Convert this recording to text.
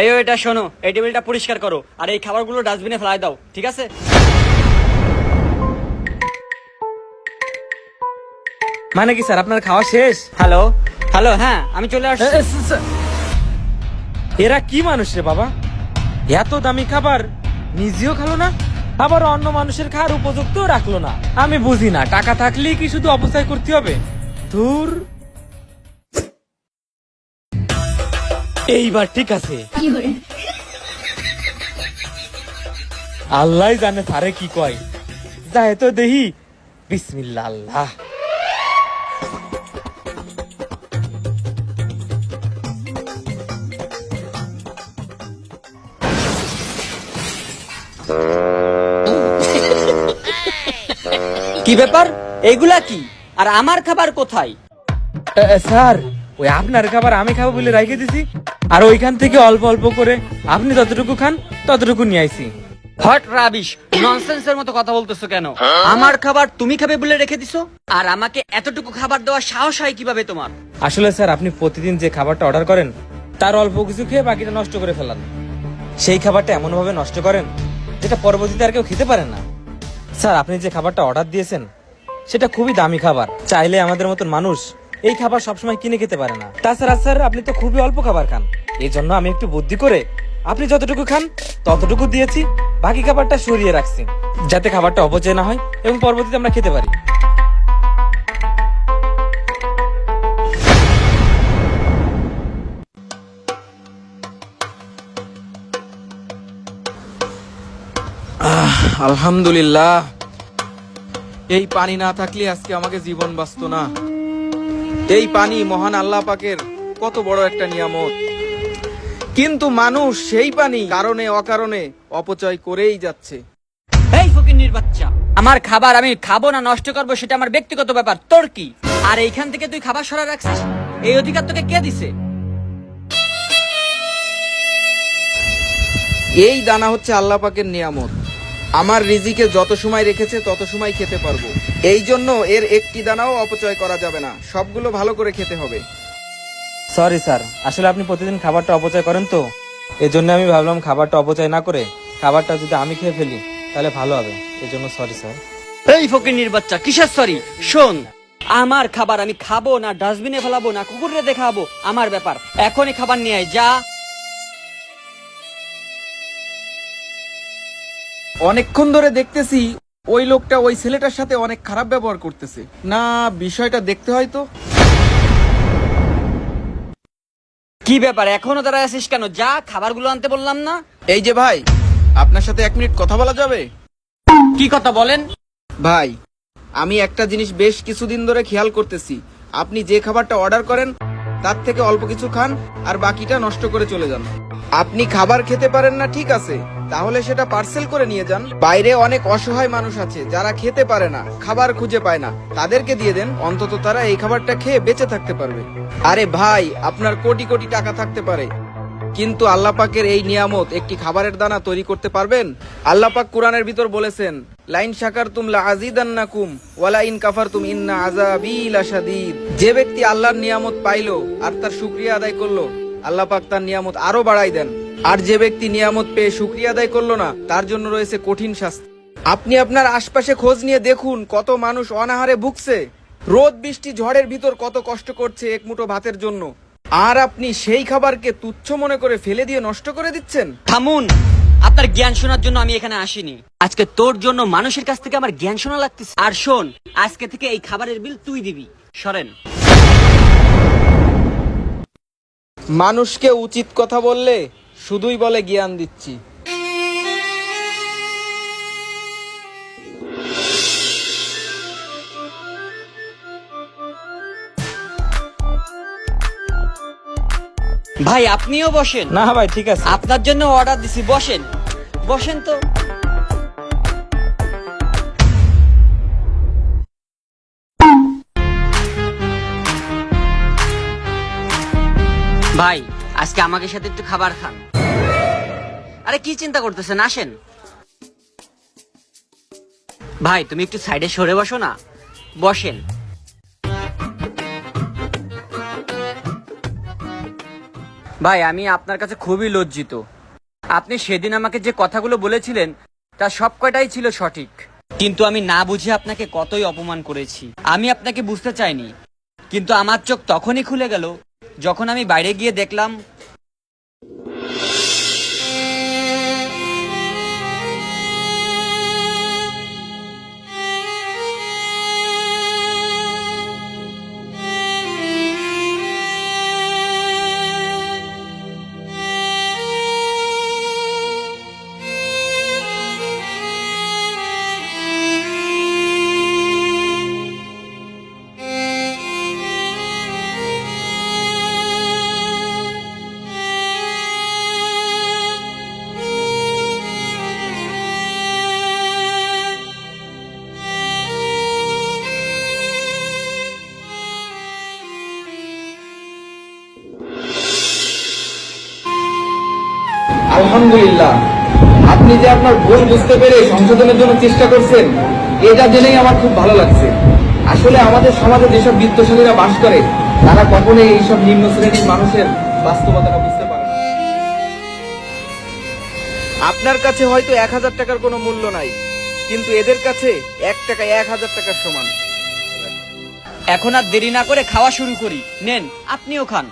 এই এটা শোনো। এই টেবিলটা পরিষ্কার করো। আর এই খাবারগুলো ডাস্টবিনে ফেলাই দাও ঠিক আছে? মানে কি স্যার আপনার খাওয়া শেষ? হ্যালো হ্যালো হ্যাঁ আমি চলে আসছি। এরা কি মানুষ রে বাবা? এত দামি খাবার নিজেও খালো না আবার অন্য মানুষের খাওয়ার উপযুক্ত রাখল না। আমি বুঝি না টাকা থাকলেই কি শুধু অপচয় করতে হবে? ধুর। এইবার ঠিক আছে। আল্লাহ জানে তারে কি কয়। যায় তো দেহি বিসমিল্লা আল্লাহ কি ব্যাপার? এইগুলা কি? আর আমার খাবার কোথায়? স্যার ওই আপনার খাবার আমি খাব বলে রেখে দিছি। আর ওইখান থেকে অল্প অল্প করে আপনি যতটুকু খান ততটুকু নিয়ে আইছি। হট রাবিশ ননসেন্সের মতো কথা বলতেছো কেন? আমার খাবার তুমি খাবে বলে রেখে দিছো? আর আমাকে এতটুকু খাবার দেওয়ার সাহস হয় কীভাবে তোমার? আসলে স্যার আপনি প্রতিদিন যে খাবারটা অর্ডার করেন তার অল্প কিছু খেয়ে বাকিটা নষ্ট করে ফেলান সেই খাবারটা এমনভাবে নষ্ট করেন যেটা পরবর্তীতে আর কেউ খেতে পারে না। স্যার আপনি যে খাবারটা অর্ডার দিয়েছেন সেটা খুবই দামি খাবার। চাইলে আমাদের মতন মানুষ এই খাবার সবসময় কিনে খেতে পারে না। তাছাড়া স্যার, আপনি তো খুবই অল্প খাবার খান। এই জন্য আমি একটু বুদ্ধি করে আপনি যতটুকু খান, ততটুকু দিয়েছি, বাকি খাবারটা সরিয়ে রাখছি, যাতে খাবারটা অপচয় না হয় এবং পরবর্তীতে আমরা খেতে পারি। আলহামদুলিল্লাহ। এই পানি না থাকলে আজকে আমাকে জীবন বাঁচত না। এই পানি মহান আল্লাহ পাকের কত বড় একটা নিয়ামত। কিন্তু মানুষ সেই পানি কারণে অকারণে অপচয় করেই যাচ্ছে। এই ফকিন্নির বাচ্চা আমার খাবার আমি খাব না নষ্ট করব সেটা আমার ব্যক্তিগত ব্যাপার। তোর কি? আর এইখান থেকে তুই খাবার সরা রাখছিস? এই অধিকার তোকে কে দিছে? এই দানা হচ্ছে আল্লাহ পাকের নিয়ামত। আমার রিজিকে যত সময় রেখেছে তত সময় খেতে পারব। এই জন্য এর একটি দানাও অপচয় করা যাবে না। সবগুলো ভালো করে খেতে হবে। সরি স্যার আসলে আপনি প্রতিদিন খাবারটা অপচয় করেন তো? এই জন্য আমি ভাবলাম খাবারটা অপচয় না করে খাবারটা যদি আমি খেয়ে ফেলি তাহলে ভালো হবে। এই জন্য সরি স্যার এই ফকিন্নির বাচ্চা কিসের সরি শোন আমার খাবার আমি খাব না ডাস্টবিনে ফেলাবো না কুকুরে দেখাবো আমার ব্যাপার। এখনই খাবার নিয়ে আয় যা। অনেকক্ষণ ধরে দেখতেছি ওই লোকটা ওই ছেলেটার সাথে অনেক খারাপ ব্যবহার করতেছে। না বিষয়টা দেখতে হয় তো। কি ব্যাপার এখনও দাঁড়ায় আছিস কেন? যা খাবারগুলো আনতে বললাম না? এই যে ভাই আপনার সাথে এক মিনিট কথা বলা যাবে? কি কথা বলেন? ভাই আমি একটা জিনিস বেশ কিছুদিন ধরে খেয়াল করতেছি। আপনি যে খাবারটা অর্ডার করেন তার থেকে অল্প কিছু খান আর বাকিটা নষ্ট করে চলে যান। আপনি খাবার খেতে পারেন না ঠিক আছে। তাহলে সেটা পার্সেল করে নিয়ে যান। বাইরে অনেক অসহায় মানুষ আছে, যারা খেতে পারে না, খাবার খুঁজে পায় না। তাদেরকে দিয়ে দেন, অন্তত তারা এই খাবারটা খেয়ে বেঁচে থাকতে পারবে। আরে ভাই, আপনার কোটি কোটি টাকা থাকতে পারে। কিন্তু আল্লাহ পাকের এই নিয়ামত একটি খাবারের দানা তৈরি করতে পারবেন? আল্লাহ পাক কোরআনের ভিতর বলেছেন, লাইন শাকার তুমলা আজিদান্নাকুম ওয়ালা ইন কাফার তুম ইন্না আজাবি লাশাদীদ। যে ব্যক্তি আল্লাহর নিয়ামত পাইলো আর তার শুকরিয়া আদায় করল আল্লাহ পাক তার নিয়ামত আরও বাড়াই দেন। আর যে ব্যক্তি নিয়ামত পেয়ে শুকরিয়া আদায় করল না তার জন্য রয়েছে কঠিন শাস্তি। আপনি আপনার আশপাশে খোঁজ নিয়ে দেখুন কত মানুষ অনাহারে ভুগছে। রোদ বৃষ্টি ঝড়ের ভিতর কত কষ্ট করছে এক মুঠো ভাতের জন্য। আর আপনি সেই খাবারকে তুচ্ছ মনে করে ফেলে দিয়ে নষ্ট করে দিচ্ছেন? থামুন! আপনার জ্ঞান শোনার জন্য আমি এখানে আসিনি। আজকে তোর জন্য মানুষের কাছ থেকে আমার জ্ঞান শোনা লাগতেছে। আর শোন আজকে থেকে এই খাবারের বিল তুই দিবি। সরেন। মানুষকে উচিত কথা বললে শুধুই বলে জ্ঞান দিচ্ছি। ভাই আপনিও বসেন। না ভাই ঠিক আছে। আপনার জন্য অর্ডার দিছি বসেন। বসেন তো। ভাই আজকে আমাকে সাথে একটু খাবার খান। আরে, কি চিন্তা করতেছেন? আসেন। ভাই, তুমি একটু সাইডে সরে বসো না। বসেন। ভাই, আমি আপনার কাছে খুবই লজ্জিত। আপনি সেদিন আমাকে যে কথাগুলো বলেছিলেন, তা সব কয়টাই ছিল সঠিক। কিন্তু আমি না বুঝে আপনাকে কতই অপমান করেছি। আমি আপনাকে বুঝতে চাইনি। কিন্তু আমার চোখ তখনই খুলে গেল, যখন আমি বাইরে গিয়ে দেখলাম you. আলহামদুলিল্লাহ। আপনি যে আপনার ভুল বুঝতে পেরে সংশোধনের জন্য চেষ্টা করছেন, এটা জেনেই আমার খুব ভালো লাগছে। আসলে আমাদের সমাজে যেসব বিত্তশালীরা বাস করে, তারা কখনোই এইসব নিম্ন শ্রেণির মানুষের বাস্তবতাটা বুঝতে পারে আপনার কাছে হয়তো এক হাজার টাকার কোনো মূল্য নাই, কিন্তু এদের কাছে এক টাকা এক হাজার টাকার সমান। এখন আর দেরি না করে খাওয়া শুরু করি। নেন, আপনিও খান।